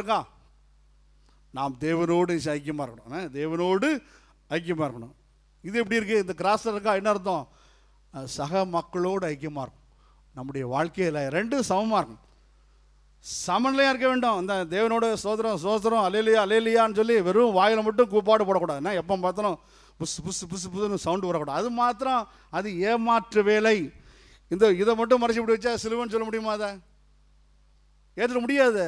இருக்கா? நாம் தேவனோடு ஐக்கியமாக இருக்கணும். தேவனோடு ஐக்கியமாக இருக்கணும். இது எப்படி இருக்குது இந்த கிராஸில் இருக்கா? என்ன அர்த்தம்? சக மக்களோடு ஐக்கியமாக இருக்கும் நம்முடைய வாழ்க்கையில் ரெண்டும் சமமாக இருக்கும் சமநிலையாக இருக்க வேண்டும். இந்த தேவனோட சோதரம் சோதரம் அலையிலையா அலையிலையான்னு சொல்லி வெறும் வாயில் மட்டும் கூப்பாடு போடக்கூடாது. என்ன? எப்போ பார்த்தாலும் புஸ் புசு புஸ் புஸ்னு சவுண்டு வரக்கூடாது. அது மாத்திரம் அது ஏமாற்று வேலை. இந்த இதை மட்டும் மறைச்சி இப்படி வச்சா சிலுவன்னு சொல்ல முடியுமா அதை? ஏற்றுட முடியாது.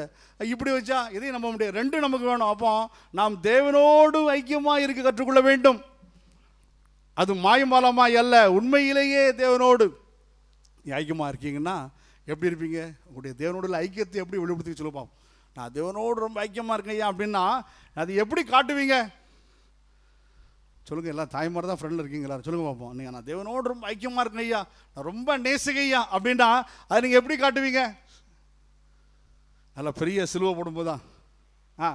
இப்படி வச்சா இதையும் நம்ப முடியாது. ரெண்டும் நமக்கு வேணும். அப்போ நாம் தேவனோடு ஐக்கியமாக இருக்க கற்றுக்கொள்ள வேண்டும். அது மாயமாலமாய் அல்ல. உண்மையிலேயே தேவனோடு. நீ ஐக்கியமாக இருக்கீங்கன்னா எப்படி இருப்பீங்க? உங்களுடைய தேவனோட ஐக்கியத்தை எப்படி வெளிப்படுத்தி சொல்லுப்போம் நான் தேவனோடு ரொம்ப ஐக்கியமாக இருக்கேன் ஐயா அப்படின்னா அது எப்படி காட்டுவீங்க? சொல்லுங்கள் எல்லாம் தாய்மார் தான் ஃப்ரெண்டில் இருக்கீங்களா சொல்லுங்கள் பார்ப்போம் நீங்கள் நான் தேவனோடு ரொம்ப ஐக்கியமாக இருக்கேன் ஐயா. நான் ரொம்ப நேசுகையா அப்படின்னா அதை நீங்கள் எப்படி காட்டுவீங்க? நல்லா பெரிய சிலுவை போடும்போது தான் ஆ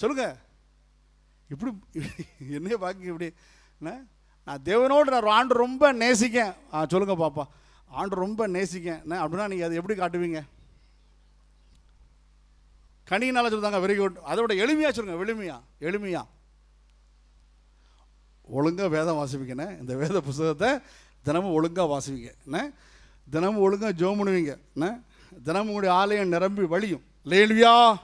சொல்லுங்க. இப்படி என்னைய பார்க்க இப்படி என்ன? நான் தேவனோடு நான் ஆண்டு ரொம்ப நேசிக்கேன். ஆ சொல்லுங்க பாப்பா. ஆண்டு ரொம்ப நேசிக்கேன். அப்படின்னா நீங்கள் அதை எப்படி காட்டுவீங்க? கனியினால சொல்லுதாங்க வெரி குட் அதோட எளிமையாக சொல்லுங்க எளிமையா எளிமையா. ஒழுங்காக வேதம் வாசிப்பீங்கண்ணே இந்த வேத புஸ்தகத்தை தினமும் ஒழுங்காக வாசிப்பீங்க என்ன? தினமும் ஒழுங்காக ஜோம் பண்ணுவீங்க என்ன? தினமும் உங்களுடைய ஆலயம் நிரம்பி வழியும். லேல்வியா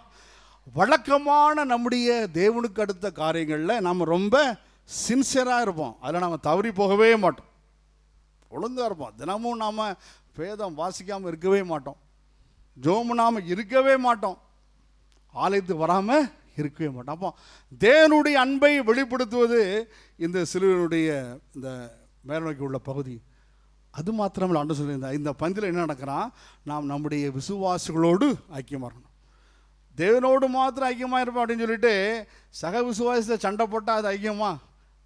வழக்கமான நம்முடைய தேவனுக்கு அடுத்த காரியங்களில் நம்ம ரொம்ப சின்சியராக இருப்போம். அதில் நம்ம தவறி போகவே மாட்டோம். ஒழுங்காக இருப்போம். தினமும் நாம் வேதம் வாசிக்காமல் இருக்கவே மாட்டோம். ஜோமும் நாம் இருக்கவே மாட்டோம். ஆலயத்துக்கு வராமல் இருக்கவே மாட்டோம். அப்போ தேவனுடைய அன்பை வெளிப்படுத்துவது இந்த சிலுவனுடைய இந்த மேல்நோக்கி உள்ள பகுதி. அது மாத்திரமில்ல அன்று சொல்லியிருந்தா இந்த பந்தில் என்ன நடக்கிறான் நாம் நம்முடைய விசுவாசிகளோடு ஐக்கியமாக இருக்கணும் தேவனோடு மாத்திரம் ஐக்கியமாக இருப்போம் அப்படின்னு சொல்லிட்டு சக விசுவாசத்தை சண்டை போட்டால் அது ஐக்கியமா?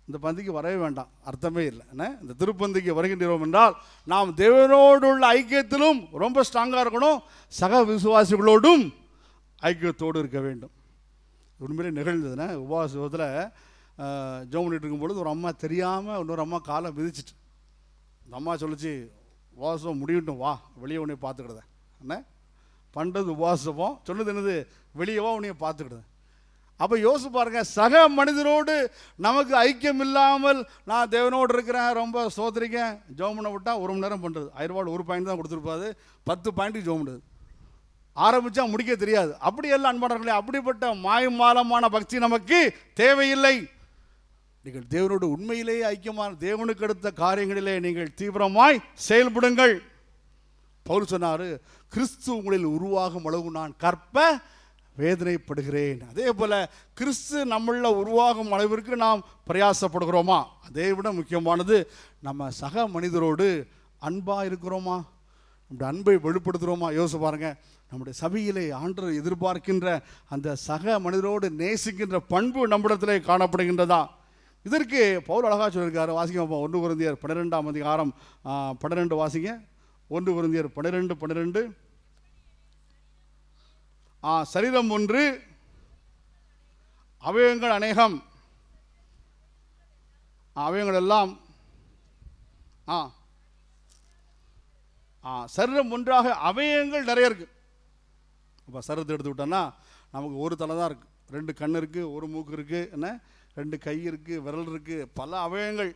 இந்த பந்திக்கு வரவே வேண்டாம். அர்த்தமே இல்லை. என்ன? இந்த திருப்பந்திக்கு வருகின்றோம் என்றால் நாம் தேவனோடு உள்ள ஐக்கியத்திலும் ரொம்ப ஸ்ட்ராங்காக இருக்கணும் சக விசுவாசிகளோடும் ஐக்கியத்தோடு இருக்க வேண்டும். உண்மையிலே நிகழ்ந்ததுன்னா உபவாசத்தில் ஜோம் பண்ணிட்டு இருக்கும்பொழுது ஒரு அம்மா தெரியாமல் இன்னொரு அம்மா காலை மிதிச்சிட்டு அந்த அம்மா சொல்லிச்சு உபவாசம் முடியட்டும் வா வெளியே உன்னை பார்த்துக்கிடுதேன். என்ன? பண்ணுறது உபவாசம் சொன்னது என்னது? வெளியவா உன்னைய பார்த்துக்கிடுதேன். அப்போ யோசிச்சு பாருங்க சக மனிதரோடு நமக்கு ஐக்கியம் இல்லாமல் நான் தேவனோடு இருக்கிறேன் ரொம்ப சோதரிக்கேன் ஜோம் பண்ண விட்டால் ஒரு மணி நேரம் பண்ணுறது ஆயிரம் ஒரு பாயிண்ட் தான் கொடுத்துருப்பாது பத்து பாயிண்ட்டுக்கு ஜோம் பண்ணுறது ஆரம்பிச்சா முடிக்க தெரியாது. அப்படி எல்லாம் அன்பானவர்களே அப்படிப்பட்ட மாயமாலமான பக்தி நமக்கு தேவையில்லை. நீங்கள் தேவனோடு உண்மையிலேயே ஐக்கியமான தேவனுக்கு அடுத்த காரியங்களிலே நீங்கள் தீவிரமாய் செயல்படுங்கள். பவுல் சொன்னாரு கிறிஸ்து உங்களில் உருவாகும் அளவு நான் கற்ப வேதனைப்படுகிறேன். அதே போல் கிறிஸ்து நம்மள உருவாகும் அளவிற்கு நாம் பிரயாசப்படுகிறோமா? அதை விட முக்கியமானது நம்ம சக மனிதரோடு அன்பாக இருக்கிறோமா? நம்முடைய அன்பை வெளிப்படுத்துகிறோமா? யோசிச்சு பாருங்கள் நம்முடைய சபையிலே ஆண்டர் எதிர்பார்க்கின்ற அந்த சக மனிதரோடு நேசிக்கின்ற பண்பு நம்மிடத்திலே காணப்படுகின்றதா? இதற்கு பவுல் அழகா சொல்லியிருக்காரு வாசிங்க ஒன்று குருந்தியர் பன்னிரெண்டாம் அதிகாரம் பன்னிரெண்டு வாசிங்க. ஒன்று குருந்தியர் பன்னிரெண்டு பன்னிரெண்டு. ஆ சரீரம் ஒன்று அவயங்கள் அநேகம். அவயங்கள் எல்லாம் ஆ. ஆ சரீரம் ஒன்றாக அவயங்கள் நிறைய இருக்கு. இப்போ சரீரத்தை எடுத்து விட்டோன்னா நமக்கு ஒரு தலை தான் இருக்குது ரெண்டு கண் இருக்குது ஒரு மூக்கு இருக்குது என்ன? ரெண்டு கை இருக்குது விரல் இருக்குது பல அவயங்கள்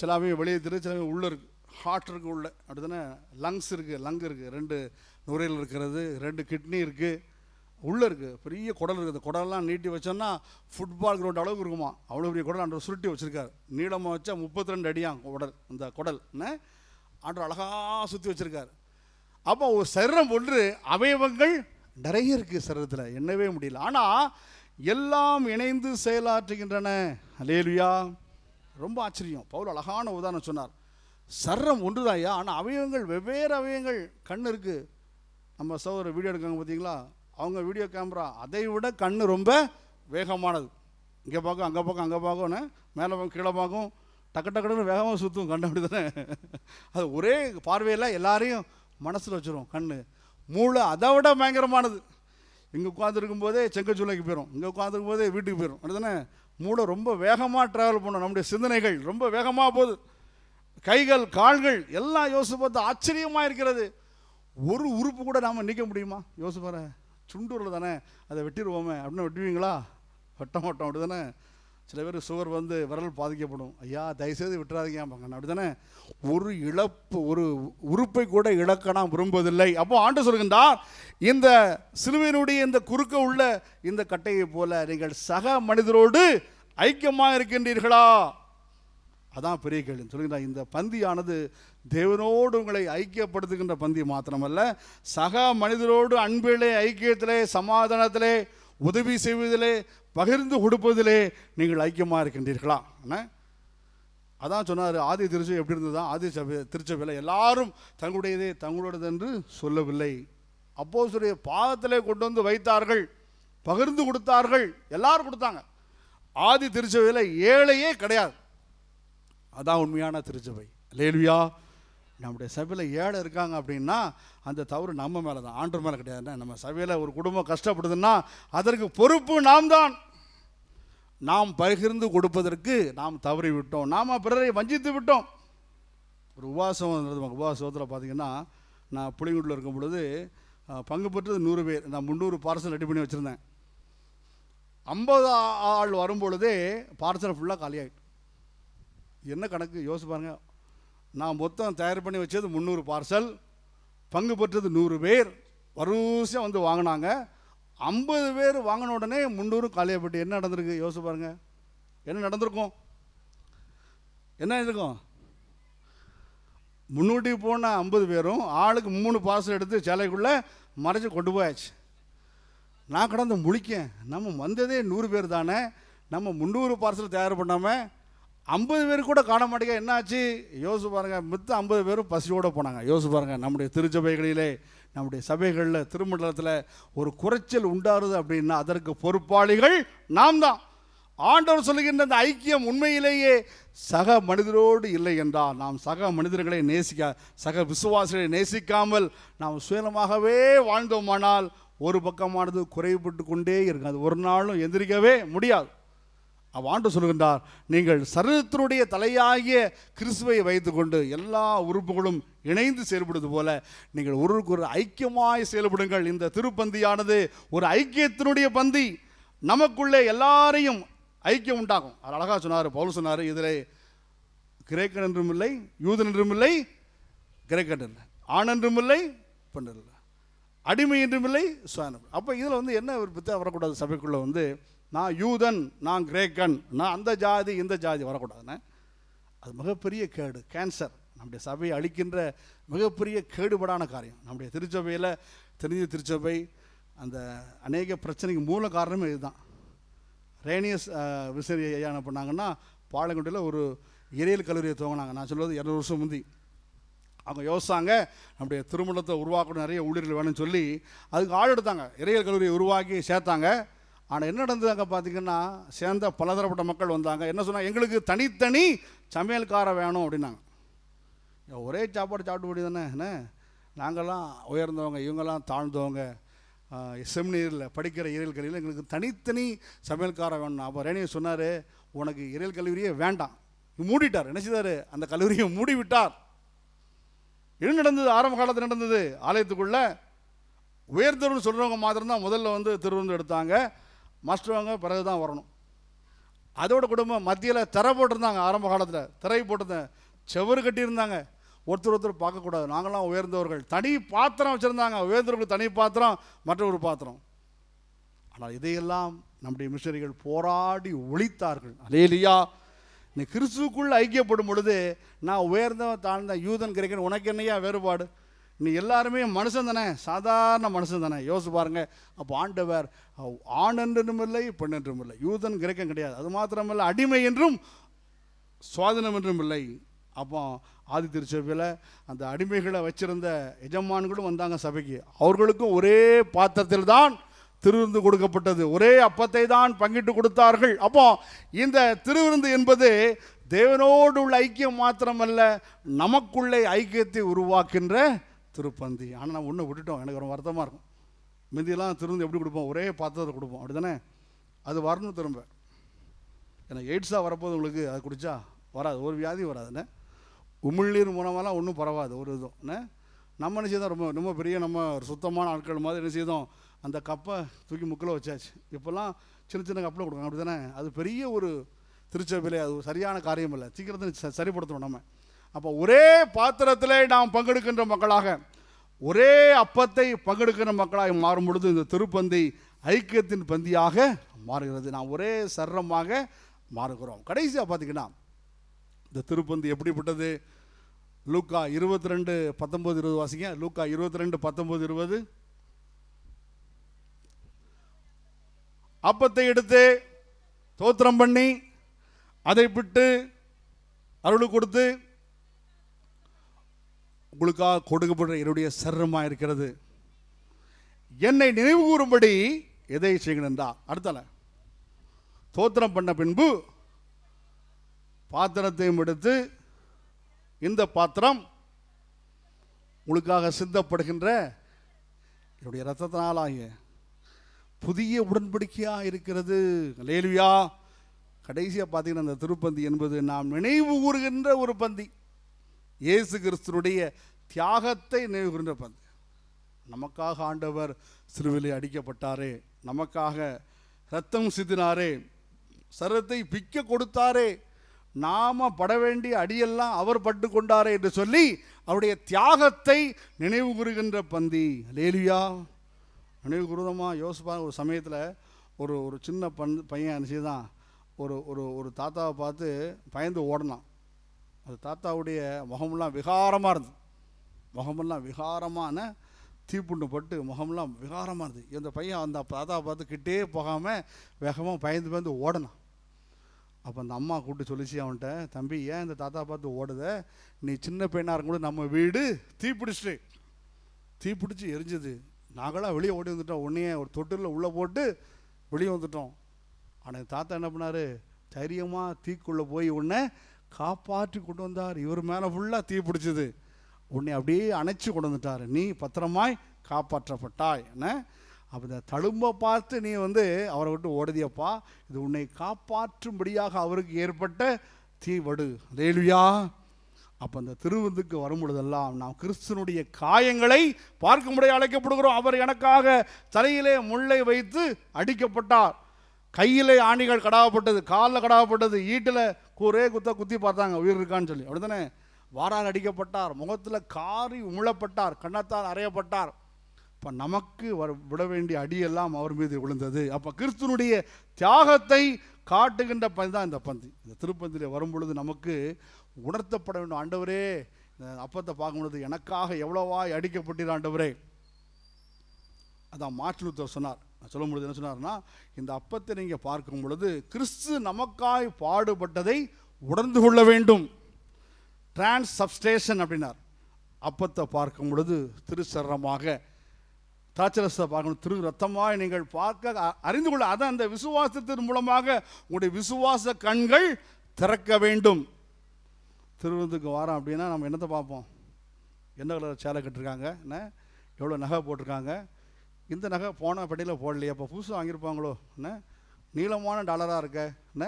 சில அவயம் வெளியே தெரியுது சில அவயம் உள்ளே இருக்குது ஹார்ட் இருக்குது உள்ள. அடுத்தானே லங்ஸ் இருக்குது லங் இருக்குது ரெண்டு நுரையில் இருக்கிறது ரெண்டு கிட்னி இருக்குது உள்ளே இருக்குது பெரிய குடல் இருக்குது. அந்த நீட்டி வச்சோன்னா ஃபுட்பால் கிரவுண்ட் அளவுக்கு இருக்குமா? அவ்வளோ பெரிய குடல் அன்று சுருட்டி வச்சுருக்காரு. நீளமாக வச்சா முப்பத்தி ரெண்டு அடியாம் உடல் இந்த குடல். என்ன? அழகாக சுற்றி வச்சுருக்காரு. அப்போ ஒரு சரீரம் ஒன்று அவயவங்கள் நிறைய இருக்குது சரீரத்தில். எண்ணவே முடியல. ஆனால் எல்லாம் இணைந்து செயலாற்றுகின்றன. அலேலுயா ரொம்ப ஆச்சரியம். பவுல் அழகான உதாரணம் சொன்னார். சர்ரம் ஒன்றுதாயா ஆனால் அவயவங்கள் வெவ்வேறு அவயங்கள் கண் இருக்குது நம்ம சோதர வீடியோ எடுக்காங்க பார்த்தீங்களா அவங்க வீடியோ கேமரா அதை விட கண் ரொம்ப வேகமானது. இங்கே பார்க்கும் அங்கே பார்க்கும் அங்கே பார்க்கும்னு மேலே பார்க்கும் கீழே பார்க்கும். டக்கு டக்கு டக்குன்னு வேகமாக சுற்றும் கண் அப்படி தானே அது ஒரே பார்வையில் எல்லாரையும் மனசில் வச்சுருவோம் கண் மூளை அதை விட பயங்கரமானது. இங்கே உட்காந்துருக்கும் போதே செங்கச்சூளைக்கு போயிடும் இங்கே உட்காந்துருக்கும் போதே வீட்டுக்கு போயிடும் அப்படிதானே மூளை ரொம்ப வேகமாக ட்ராவல் பண்ணும் நம்முடைய சிந்தனைகள் ரொம்ப வேகமாக போகுது. கைகள் கால்கள் எல்லாம் யோசிச்சு பார்த்து ஆச்சரியமாக இருக்கிறது. ஒரு உறுப்பு கூட நாம் நிற்க முடியுமா? யோசிச்சு சுண்டூரில் தானே? அதை வெட்டிடுவோமே அப்படின்னு வெட்டுவீங்களா? வெட்ட மாட்டோம். அப்படி தானே சில பேர் சுகர் வந்து விரல் பாதிக்கப்படும். ஐயா தயவுசெய்து விட்டுறாதீங்க. அப்படி தானே ஒரு இழப்பு ஒரு உறுப்பை கூட இழக்க நான் விரும்புவதில்லை. அப்போ ஆண்டு சொல்கின்றார் இந்த சிலுவையினுடைய இந்த குறுக்க உள்ள இந்த கட்டையை போல நீங்கள் சக மனிதரோடு ஐக்கியமாக இருக்கின்றீர்களா? அதான் பெரிய கேள்வி. சொல்லுங்க இந்த பந்தியானது தேவனோடு உங்களை ஐக்கியப்படுத்துகின்ற பந்தி மாத்திரமல்ல சக மனிதரோடு அன்பிலே ஐக்கியத்திலே சமாதானத்திலே உதவி செய்வதிலே பகிர்ந்து கொடுப்பதிலே நீங்கள் ஐக்கியமாக இருக்கின்றீர்களா? என்ன? அதான் சொன்னார் ஆதி திருச்சபை எப்படி இருந்ததா? ஆதி சபை திருச்சபையில் எல்லாரும் தங்களுடையதே தங்களோடது என்று சொல்லவில்லை. அப்போ பாதத்திலே கொண்டு வந்து வைத்தார்கள் பகிர்ந்து கொடுத்தார்கள் எல்லாரும் கொடுத்தாங்க. ஆதி திருச்சபையில் ஏழையே கிடையாது. அதான் உண்மையான திருச்சபை. லேல்வியா நம்முடைய சபையில் ஏழை இருக்காங்க அப்படின்னா அந்த தவறு நம்ம மேலே தான் ஆண்டு மேலே கிடையாது நம்ம சபையில் ஒரு குடும்பம் கஷ்டப்படுதுன்னா அதற்கு பொறுப்பு நாம் தான் நாம் பகிர்ந்து கொடுப்பதற்கு நாம் தவறி விட்டோம். நாம் பிறரை வஞ்சித்து விட்டோம். ஒரு உபவாசம் உபாசத்தில் உபவாசத்தில் பார்த்தீங்கன்னா நான் புளிங்குடில் இருக்கும் பொழுது பங்கு பெற்றது நூறு பேர். நான் முந்நூறு பார்சல் ரெடி பண்ணி வச்சுருந்தேன். ஐம்பது ஆள் வரும்பொழுதே பார்சல் ஃபுல்லாக காலியாகிட்டு என்ன கணக்கு? யோசிப்பாருங்க நான் மொத்தம் தயார் பண்ணி வச்சது முந்நூறு பார்சல் பங்கு பெற்றது நூறு பேர். வரிசையாக வந்து வாங்கினாங்க. ஐம்பது பேர் வாங்கின உடனே முந்நூறு காலியாகப்பட்டு என்ன நடந்திருக்கு? யோசிச்சு பாருங்க. என்ன நடந்திருக்கும்? என்ன இருக்கும் முன்னூட்டி போன ஐம்பது பேரும் ஆளுக்கு மூணு பார்சல் எடுத்து சிலைக்குள்ளே மறைச்சி கொண்டு போயாச்சு. நான் கடந்து முழிக்கேன். நம்ம வந்ததே நூறு பேர் தானே. நம்ம முந்நூறு பார்சல் தயார் பண்ணாமல் ஐம்பது பேர் கூட காண மாட்டேங்க. என்னாச்சு? யோசிச்சு பாருங்க. மித்த ஐம்பது பேரும் பசியோடு போனாங்க. யோசிச்சு பாருங்க. நம்முடைய திருச்சபைகளிலே நம்முடைய சபைகளில் திருமண்டலத்தில் ஒரு குறைச்சல் உண்டாருது அப்படின்னா அதற்கு பொறுப்பாளிகள் நாம் தான் ஆண்டவர் சொல்லுகின்ற அந்த ஐக்கியம் உண்மையிலேயே சக மனிதரோடு இல்லை என்றால் நாம் சக மனிதர்களை நேசிக்க சக விசுவாசிகளை நேசிக்காமல் நாம் சுயநலமாகவே வாழ்ந்தோமானால் ஒரு பக்கமானது குறைபட்டு கொண்டே இருக்கும். அது ஒரு நாளும் எந்திரிக்கவே முடியாது. ஆண்டு சொல்கின்றார் நீங்கள் சரீரத்தினுடைய தலையாகிய கிறிஸ்துவை வைத்துக்கொண்டு எல்லா உறுப்புகளும் இணைந்து செயல்படுவது போல நீங்கள் ஒருவருக்கு ஒரு ஐக்கியமாய் செயல்படுங்கள். இந்த திருப்பந்தியானது ஒரு ஐக்கியத்தினுடைய பந்தி. நமக்குள்ளே எல்லாரையும் ஐக்கியம் உண்டாகும். அது அழகாக சொன்னார் பவுல் சொன்னார் இதில் கிரேக்கன் என்றும் இல்லை யூதன் என்றும் இல்லை கிரேக்கன் இல்லை ஆண் என்றும் இல்லை பெண் இல்லை அடிமை என்றும் இல்லை சுவானம் அப்போ இதில் வந்து என்ன ஒரு பித்தா வரக்கூடாது சபைக்குள்ளே வந்து நான் யூதன் நான் கிரேக்கன் நான் அந்த ஜாதி இந்த ஜாதி வரக்கூடாதுன்னு. அது மிகப்பெரிய கேடு கேன்சர் நம்முடைய சபையை அழிக்கின்ற மிகப்பெரிய கேடுபடான காரியம். நம்முடைய திருச்சபையில் தெரிஞ்ச திருச்சபை அந்த அநேக பிரச்சனைக்கு மூல காரணமே இதுதான். ரேனியஸ் அஹ், விசரி ஐயா என்ன பண்ணாங்கன்னா பாலங்குடியில் ஒரு இறையல் கல்லூரியை துவங்கினாங்க. நான் சொல்வது இரநூறு வருஷம் முந்தி. அவங்க யோசிச்சாங்க நம்முடைய திருமணத்தை உருவாக்கணும் நிறைய ஊழியர்கள் வேணும்னு சொல்லி அதுக்கு ஆள் எடுத்தாங்க. இறையல் கல்லூரியை உருவாக்கி சேர்த்தாங்க. ஆனால் என்ன நடந்தது அங்கே பார்த்தீங்கன்னா சேர்ந்த பலதரப்பட்ட மக்கள் வந்தாங்க. என்ன சொன்னாங்க? எங்களுக்கு தனித்தனி சமையல்கார வேணும் அப்படின்னாங்க. ஒரே சாப்பாடு சாப்பிட்டு முடியும் தானே என்ன? நாங்கள்லாம் உயர்ந்தவங்க இவங்கெல்லாம் தாழ்ந்தவங்க. செமினியரில் படிக்கிற இறையல் கல்வியில் எங்களுக்கு தனித்தனி சமையல்கார வேணும். அப்போ ரேணியை சொன்னார் உனக்கு இறையல் கல்லூரியே வேண்டாம். மூடிட்டார். என்ன அந்த கல்லூரியை மூடி விட்டார் என்ன நடந்தது? ஆரம்ப காலத்தில் நடந்தது? ஆலயத்துக்குள்ளே உயர்ந்தவர்னு சொல்கிறவங்க மாத்திரம்தான் முதல்ல வந்து திருவிருந்து எடுத்தாங்க. மாஸ்டருவாங்க பிறகு தான் வரணும். அதோட குடும்பம் மத்தியில் திரை போட்டிருந்தாங்க ஆரம்ப காலத்தில். திரை போட்டிருந்தேன் செவரு கட்டியிருந்தாங்க. ஒருத்தர் ஒருத்தர் பார்க்கக்கூடாது. நாங்களாம் உயர்ந்தவர்கள். தனி பாத்திரம் வச்சுருந்தாங்க. உயர்ந்தவர்களுக்கு தனி பாத்திரம் மற்ற ஒரு பாத்திரம். ஆனால் இதையெல்லாம் நம்முடைய மிஷனரிகள் போராடி ஒழித்தார்கள். அலேலியா நீ கிறிஸ்துக்குள்ளே ஐக்கியப்படும் பொழுது நான் உயர்ந்தவன் தாழ்ந்த யூதன் கிரேக்கன் உனக்கு என்னையா வேறுபாடு? நீ எல்லாருமே மனுஷன் தானே சாதாரண மனுஷன் தானே. யோசிச்சு பாருங்க. அப்போ ஆண்டவர் ஆண் என்றும் இல்லை பெண் என்றும் இல்லை. யூதன் கிரேக்கம் கிடையாது. அது மாத்திரமல்ல அடிமை என்றும் சுவாதனம் என்றும் இல்லை. அப்போ ஆதி திருச்சபையில் அந்த அடிமைகளை வச்சிருந்த எஜமான்களும் வந்தாங்க சபைக்கு. அவர்களுக்கும் ஒரே பாத்திரத்தில் தான் திருவிருந்து கொடுக்கப்பட்டது. ஒரே அப்பத்தை தான் பங்கிட்டு கொடுத்தார்கள். அப்போ இந்த திருவிருந்து என்பது தேவனோடு உள்ள ஐக்கியம் மாத்திரமல்ல நமக்குள்ளே ஐக்கியத்தை உருவாக்கின்ற திருப்பந்தி. ஆனால் நான் ஒன்று விட்டுட்டோம். எனக்கு ஒரு வருத்தமாக இருக்கும். முந்தியெல்லாம் திருந்து எப்படி கொடுப்போம்? ஒரே பாத்திரத்தை கொடுப்போம். அப்படி தானே அது வரணும் திரும்ப. ஏன்னா எய்ட்ஸாக வரப்போது உங்களுக்கு. அது குடித்தா வராது. ஒரு வியாதி வராதுண்ணே உமிழ்நீர் மூலமாலாம் ஒன்றும் பரவாது. ஒரு இதுவும். என்ன? நம்ம என்ன செய்தோம்? ரொம்ப ரொம்ப பெரிய நம்ம ஒரு சுத்தமான ஆட்கள் மாதிரி என்ன செய்தோம்? அந்த கப்பை தூக்கி முக்கில் வச்சாச்சு. இப்போல்லாம் சின்ன சின்ன கப்பில் கொடுக்காங்க அப்படி தானே அது பெரிய ஒரு திருச்சபையிலே அது சரியான காரியம் இல்லை சீக்கிரத்தை ச- சரிப்படுத்தணும் நம்ம. அப்போ ஒரே பாத்திரத்தில் நாம் பங்கெடுக்கின்ற மக்களாக ஒரே அப்பத்தை பங்கெடுக்கிற மக்களாக மாறும் பொழுது இந்த திருப்பந்தி ஐக்கியத்தின் பந்தியாக மாறுகிறது. நாம் ஒரே சர்றமாக மாறுகிறோம். கடைசியாக பார்த்தீங்கன்னா இந்த திருப்பந்தி எப்படிப்பட்டது? லூக்கா இருபத்தி ரெண்டு பத்தொம்போது இருபது வாசிங்க. லூக்கா இருபத்தி ரெண்டு பத்தொம்போது இருபது. அப்பத்தை எடுத்து தோத்திரம் பண்ணி அதை விட்டு அருள் கொடுத்து உங்களுக்காக கொடுக்கப்படுற என்னுடைய சர்ரமாக இருக்கிறது. என்னை நினைவு கூறும்படி எதை செய்யணுன்றா அடுத்தல தோத்திரம் பண்ண பின்பு பாத்திரத்தையும் எடுத்து இந்த பாத்திரம் உங்களுக்காக சிந்தப்படுகின்ற என்னுடைய ரத்தத்தினாலாகிய புதிய உடன்படிக்கையாக இருக்கிறது. லேலுவியா கடைசியாக பார்த்தீங்கன்னா அந்த திருப்பந்தி என்பது நாம் நினைவு கூறுகின்ற ஒரு பந்தி. இயேசு கிறிஸ்துனுடைய தியாகத்தை நினைவுகின்ற கூறுகின்ற பந்தி. நமக்காக ஆண்டவர் சிறுவிலை அடிக்கப்பட்டாரே நமக்காக ரத்தம் சிந்தினாரே சரத்தை பிக்க கொடுத்தாரே நாம பட வேண்டிய அடியெல்லாம் அவர் பட்டு கொண்டாரே என்று சொல்லி அவருடைய தியாகத்தை நினைவு கூறுகின்ற பந்தி. லேலியா நினைவு கூறுதமா யோசிப்பா ஒரு சமயத்தில் ஒரு ஒரு சின்ன பண் பையன் அனுப்பிச்சு தான் ஒரு ஒரு ஒரு தாத்தாவை பார்த்து பயந்து ஓடினான். அது தாத்தாவுடைய முகமெல்லாம் விகாரமாக இருந்தது. முகமெல்லாம் விகாரமான தீப்புண்டு பட்டு முகமெல்லாம் விகாரமாக இருந்தது. இந்த பையன் அந்த தாத்தா பார்த்து கிட்டே போகாமல் வேகமாக பயந்து பயந்து ஓடினான். அப்போ அந்த அம்மா கூப்பிட்டு சொல்லிச்சு அவன்கிட்ட தம்பி ஏன் இந்த தாத்தா பார்த்து ஓடுத? நீ சின்ன பையனாக இருக்கும்போது நம்ம வீடு தீப்பிடிச்சிட்டு தீப்பிடிச்சி எரிஞ்சது. நாங்களாம் வெளியே ஓடி வந்துட்டோம். உன்னையே ஒரு தொட்டிலில் உள்ளே போட்டு வெளியே வந்துட்டோம். ஆனால் தாத்தா என்ன பண்ணார்? தைரியமாக தீக்குள்ளே போய் உன்னை காப்பாற்றி கொண்டு வந்தார். இவர் மேலே ஃபுல்லாக தீ பிடிச்சது. உன்னை அப்படியே அணைச்சி கொண்டு வந்துட்டார். நீ பத்திரமாய் காப்பாற்றப்பட்டாய். என்ன? அப்போ இந்த தழும்ப பார்த்து நீ வந்து அவரை விட்டு ஓடுதியப்பா. இது உன்னை காப்பாற்றும்படியாக அவருக்கு ஏற்பட்ட தீவடு. லேலுயா அப்போ அந்த திருவந்துக்கு வரும் பொழுதெல்லாம் நாம் கிறிஸ்துனுடைய காயங்களை பார்க்கும்படி அழைக்கப்படுகிறோம். அவர் எனக்காக தலையிலே முள்ளை வைத்து அடிக்கப்பட்டார். கையில் ஆணிகள் கடாவப்பட்டது காலில் கடாவப்பட்டது ஈட்டில் கூரே குத்த குத்தி பார்த்தாங்க உயிர் இருக்கான்னு சொல்லி. அப்படிதானே வாரால் அடிக்கப்பட்டார் முகத்தில் காரி உமிழப்பட்டார் கண்ணத்தால் அறையப்பட்டார். இப்போ நமக்கு வர விட வேண்டிய அடியெல்லாம் அவர் மீது விழுந்தது. அப்போ கிறிஸ்துனுடைய தியாகத்தை காட்டுகின்ற பந்தி தான் இந்த பந்தி. இந்த திருப்பந்தியில் வரும்பொழுது நமக்கு உணர்த்தப்பட வேண்டும். ஆண்டவரே இந்த அப்பத்தை பார்க்கும் பொழுது எனக்காக எவ்வளோவாய் அடிக்கப்பட்டீர் ஆண்டவரே. அதான் மாற்று சொன்னார். சொல்லும் பொழுது என்ன சொன்னார்னா இந்த அப்பத்தை நீங்கள் பார்க்கும் பொழுது கிறிஸ்து நமக்காய் பாடுபட்டதை உணர்ந்து கொள்ள வேண்டும். டிரான்ஸ் சப்ஸ்டேஷன் அப்படின்னார். அப்பத்தை பார்க்கும் பொழுது திருச்சரமாக திராட்சரசத்தை பார்க்கணும் திரு ரத்தமாய் நீங்கள் பார்க்க அறிந்து கொள்ள அதான் அந்த விசுவாசத்தின் மூலமாக உங்களுடைய விசுவாச கண்கள் திறக்க வேண்டும். திருவிருந்துக்கு வாரம் அப்படின்னா நம்ம என்னத்தை பார்ப்போம்? என்ன கலர் சேலை கட்டிருக்காங்க? என்ன? எவ்வளோ நகை போட்டிருக்காங்க? இந்த நகை போன பெட்டியில் போடலையே அப்போ புதுசாக வாங்கியிருப்பாங்களோ? என்ன? நீளமான டாலராக இருக்க? என்ன?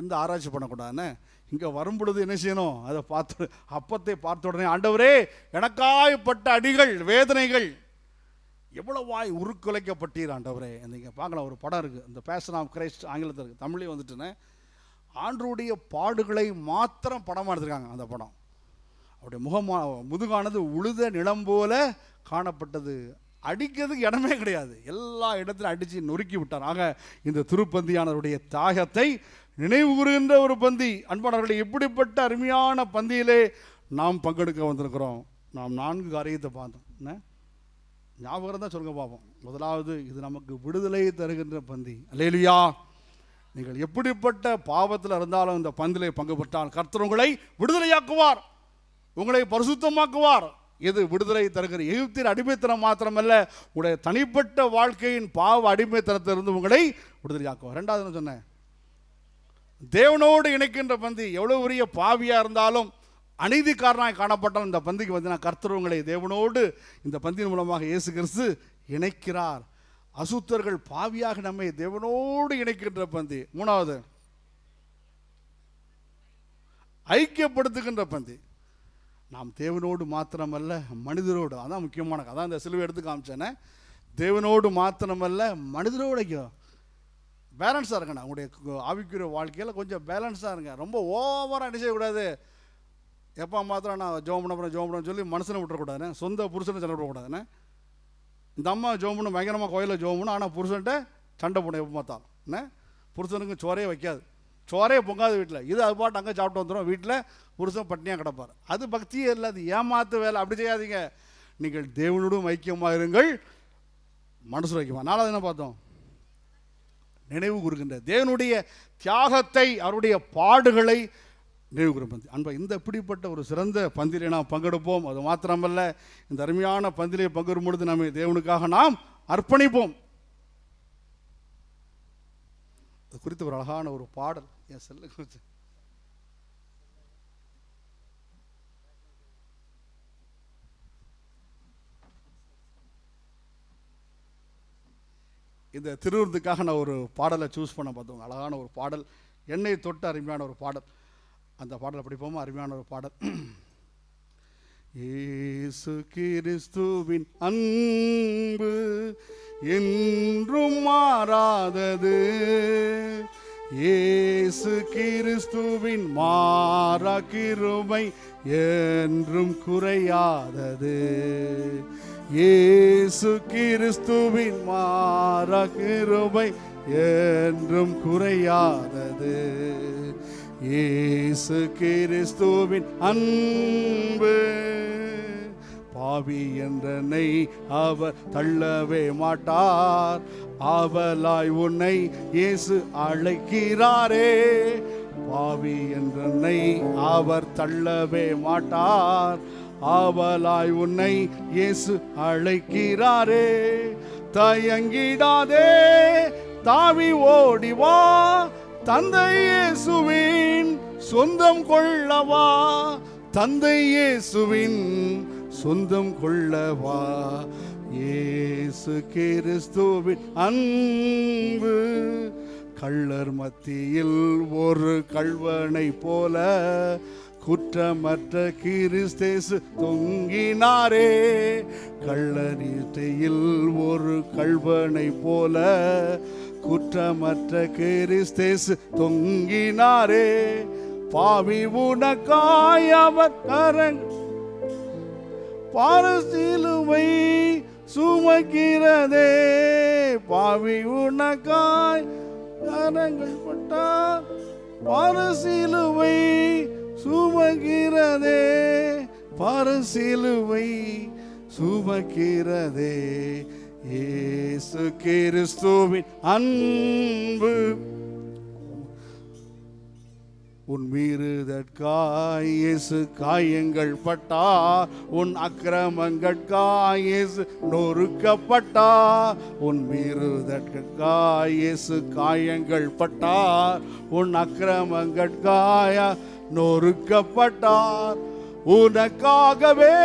இந்த ஆராய்ச்சி பண்ணக்கூடாதுண்ணே இங்கே வரும் பொழுது என்ன செய்யணும்? அதை பார்த்து அப்பத்தை பார்த்த உடனே ஆண்டவரே எனக்காய்ப்பட்ட அடிகள் வேதனைகள் எவ்வளவாய் உருக்குலைக்கப்பட்டீர் ஆண்டவரே? நீங்கள் பார்க்கலாம் ஒரு படம் இருக்குது இந்த பேஷன் ஆஃப் கிரைஸ்ட் ஆங்கிலத்தில் இருக்குது தமிழ்லேயும் வந்துட்டுன்னு ஆண்டருடைய பாடுகளை மாத்திரம் படமாக எடுத்திருக்காங்க அந்த படம். அவருடைய முகமா முதுகானது உழுத நிலம் போல காணப்பட்டது அடிக்கிறதுக்கு இடமே கிடையாது. எல்லா இடத்துலையும் அடித்து நொறுக்கி விட்டார் ஆக இந்த திருப்பந்தியானவருடைய தாகத்தை நினைவு கூறுகின்ற ஒரு பந்தி. அன்பானவர்களே இப்படிப்பட்ட அருமையான பந்தியிலே நாம் பங்கெடுக்க வந்திருக்கிறோம். நாம் நான்கு காரியத்தை பார்த்தோம். என்ன? ஞாபகம் தான் சொல்லுங்க பார்ப்போம் முதலாவது இது நமக்கு விடுதலை தருகின்ற பந்தி. அல்லேலுயா! நீங்கள் எப்படிப்பட்ட பாவத்தில் இருந்தாலும் இந்த பந்திலே பங்கு பெற்றால் கர்த்தர் உங்களை விடுதலையாக்குவார். உங்களை பரிசுத்தமாக்குவார். இது விடுதலை தருகிற எகிப்தின் அடிமைத்தனம் மாத்திரமல்ல உடைய தனிப்பட்ட வாழ்க்கையின் பாவ அடிமைத்தனத்திலிருந்து உங்களை விடுதலையாக்கும். ரெண்டாவது என்ன சொன்னேன்? தேவனோடு இணைக்கின்ற பந்தி எவ்வளவு பெரிய பாவியாக இருந்தாலும் அநீதிக்காரனாக காணப்பட்டால் இந்த பந்திக்கு வந்து நான் தேவனோடு இந்த பந்தியின் மூலமாக இயேசு கிறிஸ்து இணைக்கிறார். அசுத்தர்கள் பாவியாக நம்மை தேவனோடு இணைக்கின்ற பந்தி. மூணாவது ஐக்கியப்படுத்துகின்ற பந்தி. நாம் தேவனோடு மாத்திரமல்ல மனிதரோடு. அதான் முக்கியமான அதான் இந்த சிலுவை எடுத்து காமிச்சேனே. தேவனோடு மாத்திரமல்ல மனிதரோடைக்கும் பேலன்ஸாக இருக்கணும். அவங்களுடைய ஆவிக்குரிய வாழ்க்கையில் கொஞ்சம் பேலன்ஸாக இருங்க. ரொம்ப ஓவராக என்ன செய்யக்கூடாது? எப்போ மாத்திரம் நான் ஜோம் பண்ண போகிறேன் ஜோம் பண்ண சொல்லி மனுஷனை விட்டுறக்கூடாதுண்ணே சொந்த புருஷனை சண்டை போடக்கூடாதுண்ணே இந்த அம்மா ஜோம் பண்ணு பயங்கரமாக கோயிலில் ஜோம் பண்ணும் ஆனால் புருஷன்ட்ட சண்டை போடும் எப்போ பார்த்தாலும். என்ன? புருஷனுக்கு சோறையே வைக்காது. சோறே பொங்காது வீட்டில் இது அது பாட்டு அங்கே சாப்பிட்டு வந்துடும் வீட்டில் புருஷன் பட்னியாக கிடப்பார். அது பக்தியே இல்லை. அது ஏமாத்து வேலை. அப்படி செய்யாதீங்க. நீங்கள் தேவனோடும் ஐக்கியமாக இருங்கள். மனசு வைக்குமா. நாலாவது என்ன பார்த்தோம்? நினைவு கூறுகின்ற தேவனுடைய தியாகத்தை அவருடைய பாடுகளை நினைவு கூறும் பந்தி. அன்பா இந்த இப்படிப்பட்ட ஒரு சிறந்த பந்திலை நாம் பங்கெடுப்போம். அது மாத்திரமல்ல இந்த அருமையான பந்திலை பங்கெடும் பொழுது நம்மை தேவனுக்காக நாம் அர்ப்பணிப்போம். அது குறித்து ஒரு அழகான ஒரு பாடல். என் செல்ல கொடுத்து இந்த திருவிருந்துக்காக நான் ஒரு பாடலை சூஸ் பண்ண பார்த்தோம். அழகான ஒரு பாடல். என்னை தொட்டு அருமையான ஒரு பாடல். அந்த பாடலை படிப்போமா? அருமையான ஒரு பாடல். இயேசு கிறிஸ்துவின் அன்பு என்றும் மாறாதது. இயேசு கிறிஸ்துவின் மாறா கிருமை என்றும் குறையாதது. இயேசு கிறிஸ்துவின் மாறா கிருபை என்றும் குறையாதது. இயேசு கிறிஸ்துவின் அன்பு பாவி என்றனை அவர் தள்ளவே மாட்டார். ஆவலாய் உன்னை இயேசு அழைக்கிறாரே. பாவி என்றனை அவர் தள்ளவே மாட்டார். ஆவலாய் உன்னை இயேசு அழைக்கிறாரே. தயங்கிடாதே தாவி ஓடி வா. தந்தை இயேசுவின் சொந்தம் கொள்ளவா. தந்தை இயேசுவின் சொந்தம் கொள்ளவா? ஏசு கிறிஸ்துவின் அன்பு. கள்ளர் மத்தியில் ஒரு கள்வனை போல குற்றமற்ற கிறிஸ்தேசு தொங்கினாரே. கள்ளரீட்டையில் ஒரு கள்வனை போல குற்றமற்ற கிறிஸ்தேசு தொங்கினாரே. பாவி உனக்காய் அவர் கரங் பாரசீலுவை சுமக்கிறதே. பாவி உனக்காய் கரங்கள் பட்டார் பாரசீலுவை சுமக்கிறதே. பாரசீலுவை சுமக்கிறதே. ஏசு கிறிஸ்துவின் அன்பு. உன் மீறுதற்காய் இயேசு காயங்கள் பட்டா உன் அக்கிரமங்கட்காயேசு நொறுக்கப்பட்டா உன் மீறுதற்காய் இயேசு காயங்கள் பட்டா உன் அக்கிரமங்கட்காய நொறுக்கப்பட்டார். உனக்காகவே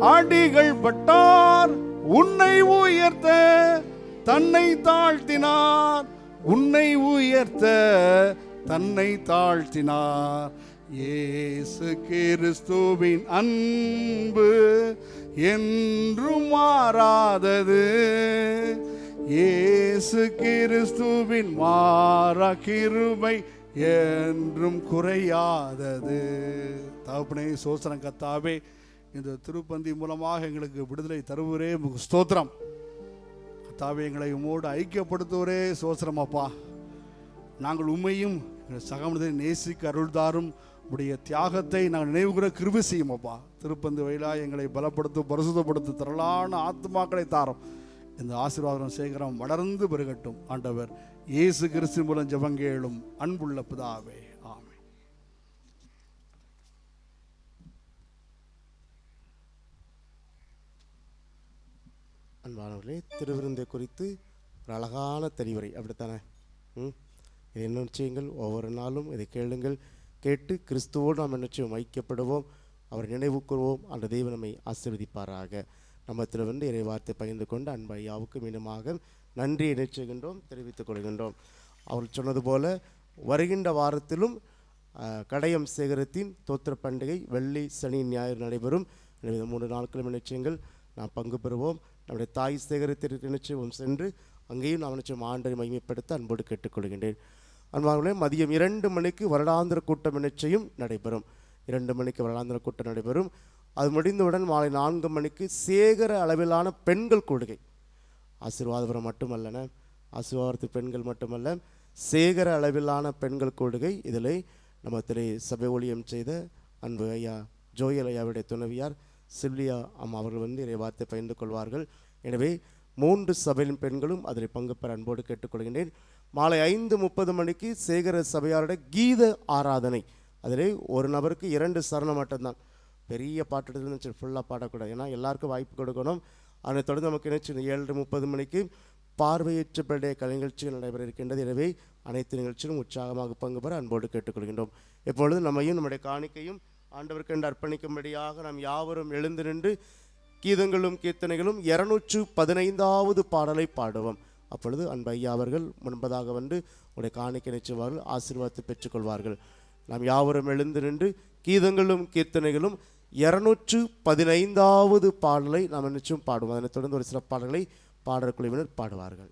ஆண்டிகள் பட்டார் உன்னை உயர்த்த தன்னை தாழ்த்தினார். உன்னை உயர்த்த தன்னை தாழ்த்தினார். இயேசு கிறிஸ்துவின் அன்பு என்றும் மாறாதது. இயேசு கிறிஸ்துவின் மாறா கிருபை என்றும் குறையாதது. தகப்பனே சோசனம் கத்தாவே இந்த திருப்பந்தி மூலமாக எங்களுக்கு விடுதலை தருவரே. ஸ்தோத்திரம். கத்தாவே எங்களை உம்மோடு ஐக்கியப்படுத்துவரே. சோசனம் அப்பா நாங்கள் உண்மையும் சகமனதை நேசிக்க அருள்தாரும். உடைய தியாகத்தை நாங்கள் நினைவுகிற கிருபி செய்யும் அப்பா. திருப்பந்து வயலா எங்களை பலப்படுத்தும் பரிசுத்தப்படுத்தும் திரளான ஆத்மாக்களை தாரம். இந்த ஆசீர்வாதம் சேகரம் வளர்ந்து பெருகட்டும் ஆண்டவர். இயேசு கிறிஸ்து மூலம் ஜபங்கேளும் அன்புள்ள பிதாவே. ஆமே அன்பானவர்களே திருவிருந்தை குறித்து ஒரு அழகான தெளிவுரை அப்படித்தானே? ம்? இதை என்ன செய்யுங்கள் ஒவ்வொரு நாளும் இதை கேளுங்கள். கேட்டு கிறிஸ்துவோடு நாம் என்ன செய்வோம் ஐக்கியப்படுவோம். அவர் நினைவு கூறுவோம் அந்த தெய்வம் நம்மை ஆசிர்வதிப்பாராக. நம்ம வந்து இறை வார்த்தை பகிர்ந்து கொண்டு அன்பையாவுக்கு மீண்டுமாக நன்றியை நிச்சயிக்கின்றோம் தெரிவித்துக் கொள்கின்றோம். அவர் சொன்னது போல வருகின்ற வாரத்திலும் கடையம் சேகரத்தின் தோத்திர பண்டிகை வெள்ளி சனி ஞாயிறு நடைபெறும். எனவே மூன்று நாட்களும் நிச்சயங்கள்? நாம் பங்கு பெறுவோம். நம்முடைய தாய் சேகரத்திற்கு நிச்சயம் சென்று அங்கேயும் நாம் நிச்சயம் ஆண்டரை மகிமைப்படுத்த அன்போடு கேட்டுக்கொள்கின்றேன். அன்பார்களே மதியம் இரண்டு மணிக்கு வருடாந்திர கூட்டம் நிச்சயம் நடைபெறும். இரண்டு மணிக்கு வருடாந்திர கூட்டம் நடைபெறும். அது முடிந்தவுடன் மாலை நான்கு மணிக்கு சேகர அளவிலான பெண்கள் கூடுகை. ஆசீர்வாதபுரம் மட்டுமல்லன. ஆசீர்வாதத்து பெண்கள் மட்டுமல்ல சேகர அளவிலான பெண்கள் கூடுகை. இதில் நம்ம திரை சபை ஊழியம் செய்த அன்பு ஐயா ஜோயல் ஐயாவுடைய துணைவியார் சில்லியா அம்மா அவர்கள் வந்து இறை வார்த்தை பகிர்ந்து கொள்வார்கள். எனவே மூன்று சபையின் பெண்களும் அதில் பங்கு பெற அன்போடு கேட்டுக்கொள்கின்றேன். மாலை ஐந்து முப்பது மணிக்கு சேகர சபையாருடைய கீத ஆராதனை. அதிலே ஒரு நபருக்கு இரண்டு சரணம் மட்டும்தான். பெரிய பாட்டு இருந்துச்சு ஃபுல்லாக பாடக்கூடாது. ஏன்னா எல்லாருக்கும் வாய்ப்பு கொடுக்கணும். அதனை தொடர்ந்து நமக்கு நினைச்சு ஏழு முப்பது மணிக்கு பார்வையற்ற பிள்ளைய கலை நிகழ்ச்சிகள் நடைபெற இருக்கின்றது. எனவே அனைத்து நிகழ்ச்சியிலும் உற்சாகமாக பங்கு பெற அன்போடு கேட்டுக்கொள்கின்றோம். எப்பொழுது நம்மையும் நம்முடைய காணிக்கையும் ஆண்டவருக்கு என்று அர்ப்பணிக்கும்படியாக நாம் யாவரும் எழுந்து நின்று கீதங்களும் கீர்த்தனைகளும் இருநூற்று பதினைந்தாவது பாடலை பாடுவோம். அப்பொழுது அன்பு ஐயா அவர்கள் முன்பதாக வந்து உடைய காணிக்கை நிச்சயவார்கள் ஆசீர்வாதத்தை பெற்றுக்கொள்வார்கள். நாம் யாவரும் எழுந்து நின்று கீதங்களும் கீர்த்தனைகளும் இருநூற்று பதினைந்தாவது பாடலை நாம் நிச்சயம் பாடுவோம். அதனைத் தொடர்ந்து ஒரு சில பாடல்களை பாடற குழுவினர் பாடுவார்கள்.